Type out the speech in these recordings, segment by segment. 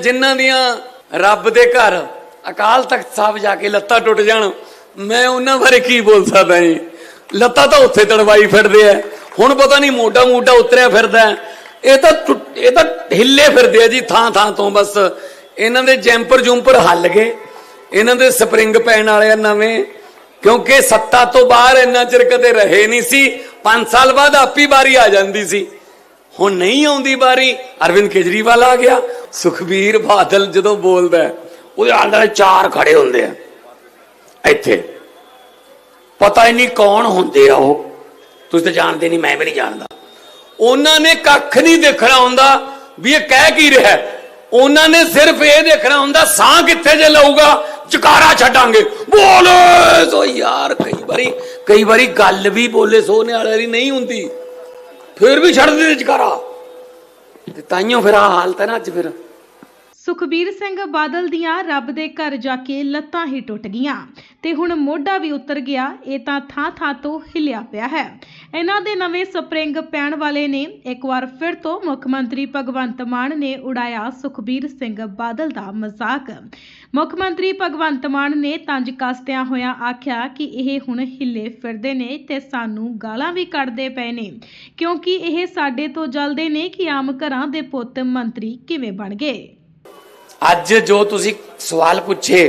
ਜਿਨ੍ਹਾਂ ਦੀਆਂ ਰੱਬ ਦੇ ਘਰ ਅਕਾਲ ਤਖਤ ਸਾਹਿਬ ਜਾ ਕੇ ਲੱਤਾਂ ਟੁੱਟ ਜਾਣ, ਮੈਂ ਉਹਨਾਂ ਬਾਰੇ ਕੀ ਬੋਲ ਸਕਦਾ ਜੀ? ਲੱਤਾਂ ਤਾਂ ਉੱਥੇ ਤੜਵਾਈ ਫਿਰਦੇ ਆ। ਹੁਣ ਪਤਾ ਨਹੀਂ ਮੋਢਾ ਮੋਢਾ ਉਤਰਿਆ ਫਿਰਦਾ ਇਹ ਤਾਂ ਇਹ ਤਾਂ ਹਿੱਲੇ ਫਿਰਦੇ ਆ ਜੀ, ਥਾਂ ਥਾਂ ਤੋਂ ਬਸ। ਇਹਨਾਂ ਦੇ ਜੈਂਪਰ ਜੁੰਪਰ ਹੱਲ ਗਏ। ਇਹਨਾਂ ਦੇ ਸਪਰਿੰਗ ਪੈਣ ਵਾਲੇ ਆ ਨਵੇਂ। ਕਿਉਂਕਿ ਸੱਤਾ ਤੋਂ ਬਾਹਰ ਇੰਨਾ ਚਿਰ ਕਦੇ ਰਹੇ ਨਹੀਂ ਸੀ। 5 ਸਾਲ ਬਾਅਦ ਆਪੀ ਵਾਰੀ ਆ ਜਾਂਦੀ ਸੀ। ਹੁਣ ਨਹੀਂ ਆਉਂਦੀ ਵਾਰੀ, ਅਰਵਿੰਦ ਕੇਜਰੀਵਾਲ ਆ ਗਿਆ, ਸੁਖਬੀਰ ਬਾਦਲ ਜਦੋਂ ਬੋਲਦਾ ਉਹਦੇ ਆਲੇ ਚਾਰ ਖੜੇ ਹੁੰਦੇ ਆ, ਇੱਥੇ। ਪਤਾ ਹੀ ਨਹੀਂ ਕੌਣ ਹੁੰਦੇ ਆ ਉਹ। ਤੁਸੀਂ ਤਾਂ ਜਾਣਦੇ ਨਹੀਂ, ਮੈਂ ਵੀ ਨਹੀਂ ਜਾਣਦਾ। ਉਹਨਾਂ ਨੇ ਕੱਖ ਨਹੀਂ ਦੇਖਣਾ ਹੁੰਦਾ ਵੀ ਇਹ ਕਹਿ ਕੀ ਰਿਹਾ ਉਹਨਾਂ ਨੇ ਸਿਰਫ ਇਹ ਦੇਖਣਾ ਹੁੰਦਾ, ਸਾਹ ਕਿੱਥੇ ਜੇ ਲਊਗਾ ਚਕਾਰਾ ਛੱਡਾਂਗੇ। ਬੋਲੇ ਸੋ ਯਾਰ, ਕਈ ਵਾਰੀ ਕਈ ਵਾਰੀ ਗੱਲ ਵੀ ਬੋਲੇ ਸੋਨੇ ਵਾਲੇ ਦੀ ਨਹੀਂ ਹੁੰਦੀ। ਫਿਰ ਵੀ ਛੱਡ ਦਿੰਦੇ ਚਕਾਰਾ ਤੇ ਤਾਈਓ ਫਿਰ ਆ ਹਾਲਤ ਹੈ ਨਾ ਅੱਜ ਫਿਰ। ਸੁਖਬੀਰ ਸਿੰਘ ਬਾਦਲ ਦੀਆਂ ਰੱਬ ਦੇ ਘਰ ਜਾ ਕੇ ਲੱਤਾਂ ਹੀ ਟੁੱਟ ਗਈਆਂ। ਤੇ ਹੁਣ ਮੋਢਾ ਵੀ ਉਤਰ ਗਿਆ, ਇਹ ਤਾਂ ਥਾਂ ਥਾਂ ਤੋਂ ਹਿਲਿਆ ਪਿਆ ਹੈ। ਇਹਨਾਂ ਦੇ ਨਵੇਂ ਸਪਰਿੰਗ ਪੈਣ ਵਾਲੇ ਨੇ ਇੱਕ ਵਾਰ ਫਿਰ ਤੋਂ ਮੁੱਖ ਮੰਤਰੀ ਭਗਵੰਤ ਮਾਨ ਨੇ ਉਡਾਇਆ ਸੁਖਬੀਰ ਸਿੰਘ ਬਾਦਲ ਦਾ ਮਜ਼ਾਕ। ਮੁੱਖ ਮੰਤਰੀ ਭਗਵੰਤ ਮਾਨ ਨੇ ਤੰਜ ਕਸਦਿਆਂ ਹੋਇਆਂ ਆਖਿਆ ਕਿ ਇਹ ਹੁਣ ਹਿੱਲੇ ਫਿਰਦੇ ਨੇ ਤੇ ਸਾਨੂੰ ਗਾਲਾਂ ਵੀ ਕੱਢਦੇ ਪਏ ਨੇ, ਕਿਉਂਕਿ ਇਹ ਸਾਡੇ ਤੋਂ ਜਲਦੇ ਨੇ ਕਿ ਆਮ ਘਰਾਂ ਦੇ ਪੁੱਤ ਮੰਤਰੀ ਕਿਵੇਂ ਬਣ ਗਏ। ਅੱਜ ਜੋ ਤੁਸੀਂ ਸਵਾਲ ਪੁੱਛੇ,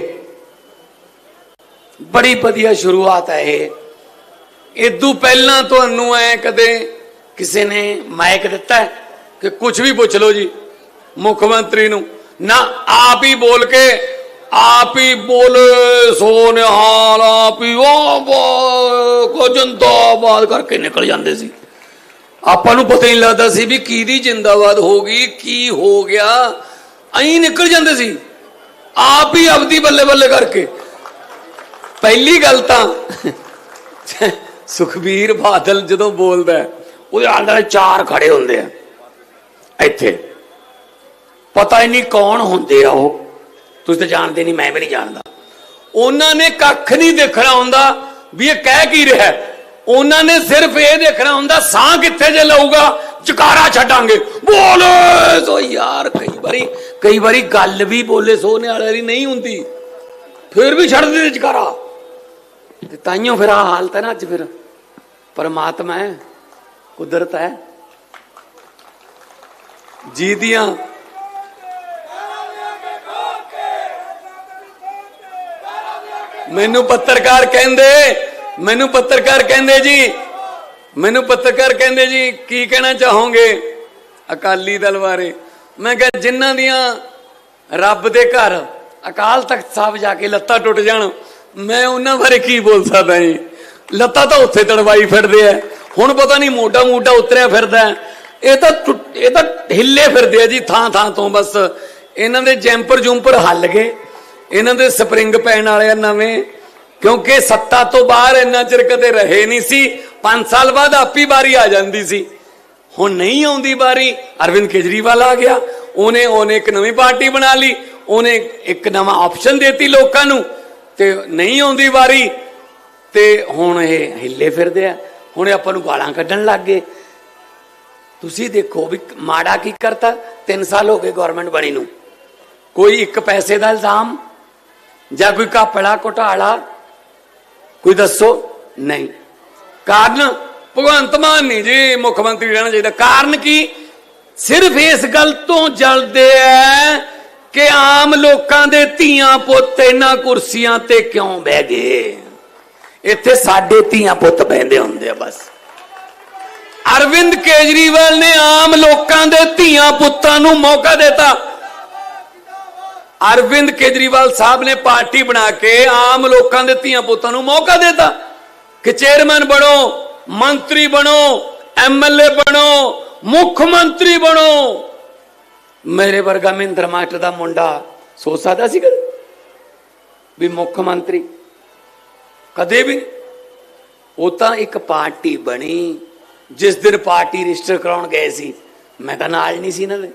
ਬੜੀ ਵਧੀਆ ਸ਼ੁਰੂਆਤ ਹੈ ਇਹ। ਇਦੋਂ ਪਹਿਲਾਂ ਤੁਹਾਨੂੰ ਐ ਕਦੇ ਕਿਸੇ ਨੇ ਮਾਈਕ ਦਿੱਤਾ ਕਿ ਕੁਝ ਵੀ ਪੁੱਛ ਲਓ ਜੀ, ਮੁੱਖ ਮੰਤਰੀ ਨੂੰ, ਨਾ ਆਪ ਹੀ ਬੋਲ ਕੇ, ਆਪ ਹੀ ਬੋਲੇ ਸੋ ਨਿਹਾਲ ਆਪ ਹੀ ਉਹ ਕੋ ਜਿੰਦਾਬਾਦ ਕਰਕੇ ਨਿਕਲ ਜਾਂਦੇ ਸੀ। ਆਪਾਂ ਨੂੰ ਪਤਾ ਹੀ ਲੱਗਦਾ ਸੀ ਵੀ ਕਿਹਦੀ ਜਿੰਦਾਬਾਦ ਹੋ ਗਈ, ਕੀ ਹੋ ਗਿਆ ਐਂ ਨਿਕਲ ਜਾਂਦੇ ਸੀ। ਆਪ ਹੀ ਆਪਦੀ ਬੱਲੇ ਬੱਲੇ ਕਰਕੇ। ਪਹਿਲੀ ਗੱਲ ਤਾਂ ਸੁਖਬੀਰ ਬਾਦਲ ਜਦੋਂ ਬੋਲਦਾ ਉਹਦੇ ਆਲੇ ਚਾਰ ਖੜੇ ਹੁੰਦੇ ਆ। ਇੱਥੇ। ਪਤਾ ਹੀ ਨਹੀਂ ਕੌਣ ਹੁੰਦੇ ਆ ਉਹ। ਤੁਸੀਂ ਤਾਂ ਜਾਣਦੇ ਨਹੀਂ, ਮੈਂ ਵੀ ਨਹੀਂ ਜਾਣਦਾ। ਉਹਨਾਂ ਨੇ ਕੱਖ ਨਹੀਂ ਦੇਖਣਾ ਹੁੰਦਾ ਵੀ ਇਹ ਕਹਿ ਕੀ ਰਿਹਾ ਉਹਨਾਂ ਨੇ ਸਿਰਫ ਇਹ ਦੇਖਣਾ ਹੁੰਦਾ, ਸਾਹ ਕਿੱਥੇ ਜੇ ਲਊਗਾ? ਚਕਾਰਾ ਛੱਡਾਂਗੇ। ਬੋਲੇ ਸੋ ਯਾਰ, ਕਈ ਵਾਰੀ ਕਈ ਵਾਰੀ ਗੱਲ ਵੀ ਬੋਲੇ ਸੋਹਣੇ ਵਾਲੇ ਦੀ ਨਹੀਂ ਹੁੰਦੀ। ਫਿਰ ਵੀ ਛੱਡ ਦਿੰਦੇ ਚਕਾਰਾ ਤੇ ਤਾਈਓ ਫਿਰ ਆ ਹਾਲਤ ਹੈ ਨਾ ਅੱਜ ਫਿਰ। ਪਰਮਾਤਮਾ ਹੈ, ਕੁਦਰਤ ਹੈ। ਜੀ ਦੀਆਂ ਮੈਨੂੰ ਪੱਤਰਕਾਰ ਕਹਿੰਦੇ, ਮੈਨੂੰ ਪੱਤਰਕਾਰ ਕਹਿੰਦੇ ਜੀ, ਮੈਨੂੰ ਪੱਤਰਕਾਰ ਕਹਿੰਦੇ ਜੀ, ਕੀ ਕਹਿਣਾ ਚਾਹੋਗੇ? ਅਕਾਲੀ ਦਲ ਬਾਰੇ। ਮੈਂ ਕਿਹਾ, ਜਿਨ੍ਹਾਂ ਦੀਆਂ ਰੱਬ ਦੇ ਘਰ ਅਕਾਲ ਤਖਤ ਸਾਹਿਬ ਜਾ ਕੇ ਲੱਤਾਂ ਟੁੱਟ ਜਾਣ, ਮੈਂ ਉਹਨਾਂ ਬਾਰੇ ਕੀ ਬੋਲ ਸਕਦਾ ਜੀ? ਲੱਤਾਂ ਤਾਂ ਉੱਥੇ ਤੜਵਾਈ ਫਿਰਦੇ ਆ। ਹੁਣ ਪਤਾ ਨਹੀਂ ਮੋਢਾ ਮੋਢਾ ਉਤਰਿਆ ਫਿਰਦਾ ਇਹ ਤਾਂ ਟੁੱਟ- ਇਹ ਤਾਂ ਹਿੱਲੇ ਫਿਰਦੇ ਆ ਜੀ, ਥਾਂ ਥਾਂ ਤੋਂ ਬਸ। ਇਹਨਾਂ ਦੇ ਜੈਂਪਰ ਜੁੰਪਰ ਹੱਲ ਗਏ। ਇਹਨਾਂ ਦੇ ਸਪਰਿੰਗ ਪੈਣ ਵਾਲੇ ਆ ਨਵੇਂ। ਕਿਉਂਕਿ ਸੱਤਾ ਤੋਂ ਬਾਹਰ ਇੰਨਾ ਚਿਰ ਕਦੇ ਰਹੇ ਨਹੀਂ ਸੀ। 5 ਸਾਲ ਬਾਅਦ ਆਪੀ ਵਾਰੀ ਆ ਜਾਂਦੀ ਸੀ। ਹੁਣ ਨਹੀਂ ਆਉਂਦੀ ਵਾਰੀ, ਅਰਵਿੰਦ ਕੇਜਰੀਵਾਲ ਆ ਗਿਆ। ਉਹਨੇ ਉਹਨੇ ਇੱਕ ਨਵੀਂ ਪਾਰਟੀ ਬਣਾ ਲਈ। ਉਹਨੇ ਇੱਕ ਨਵਾਂ ਆਪਸ਼ਨ ਦੇਤੀ ਲੋਕਾਂ ਨੂੰ। ਤੇ ਨਹੀਂ ਆਉਂਦੀ ਵਾਰੀ, ਤੇ ਹੁਣ ਇਹ ਹਿੱਲੇ ਫਿਰਦੇ ਆ। ਹੁਣ ਆਪਾਂ ਨੂੰ ਗਾਲਾਂ ਕੱਢਣ ਲੱਗ ਗਏ। ਤੁਸੀਂ ਦੇਖੋ ਵੀ ਮਾੜਾ ਕੀ ਕਰਤਾ? 3 ਸਾਲ ਹੋ ਗਏ ਗਵਰਨਮੈਂਟ ਬਣੀ ਨੂੰ। ਕੋਈ ਇੱਕ ਪੈਸੇ ਦਾ ਇਲਜ਼ਾਮ? ਜਾਂ ਕੋਈ ਕਾਪੜਾ ਘੁਟਾਲਾ? ਕੋਈ ਦੱਸੋ? ਨਹੀਂ। ਕਾਰਨ ਭਗਵੰਤ ਮਾਨ ਨਹੀਂ ਜੀ, ਮੁੱਖ ਮੰਤਰੀ ਰਹਿਣਾ ਚਾਹੀਦਾ। ਕਾਰਨ ਕੀ? ਸਿਰਫ ਇਸ ਗੱਲ ਤੋਂ ਜਲਦੇ ਐ ਕਿ ਆਮ ਲੋਕਾਂ ਦੇ ਧੀਆਂ ਪੁੱਤ ਇਹਨਾਂ ਕੁਰਸੀਆਂ ਤੇ ਕਿਉਂ ਬਹਿ ਗਏ? ਇੱਥੇ ਸਾਡੇ ਧੀਆਂ ਪੁੱਤ ਬਹਿੰਦੇ ਹੁੰਦੇ ਆ ਬਸ। ਅਰਵਿੰਦ ਕੇਜਰੀਵਾਲ ਨੇ ਆਮ ਲੋਕਾਂ ਦੇ ਧੀਆਂ ਪੁੱਤਾਂ ਨੂੰ ਮੌਕਾ ਦਿੱਤਾ। ਅਰਵਿੰਦ ਕੇਜਰੀਵਾਲ ਸਾਹਿਬ ਨੇ ਪਾਰਟੀ ਬਣਾ ਕੇ ਆਮ ਲੋਕਾਂ ਦੇ ਧੀਆਂ ਪੁੱਤਾਂ ਨੂੰ ਮੌਕਾ ਦਿੱਤਾ। ਕਿ ਚੇਅਰਮੈਨ ਬਣੋ ਮੰਤਰੀ ਬਣੋ ਐਮਐਲਏ ਬਣੋ, ਮੁੱਖ ਮੰਤਰੀ ਬਣੋ। ਮੇਰੇ ਵਰਗਾ ਮਹਿੰਦਰ ਮਾਸਟਰ ਦਾ ਮੁੰਡਾ ਸੋਚ ਸਕਦਾ ਸੀ ਕਦੇ? ਵੀ ਮੁੱਖ ਮੰਤਰੀ? ਕਦੇ ਵੀ ਨਹੀਂ। ਉਹ ਤਾਂ ਇੱਕ ਪਾਰਟੀ ਬਣੀ, ਜਿਸ ਦਿਨ ਪਾਰਟੀ ਰਜਿਸਟਰ ਕਰਾਉਣ ਗਏ ਸੀ। ਮੈਂ ਤਾਂ ਨਾਲ ਨਹੀਂ ਸੀ ਇਹਨਾਂ ਦੇ।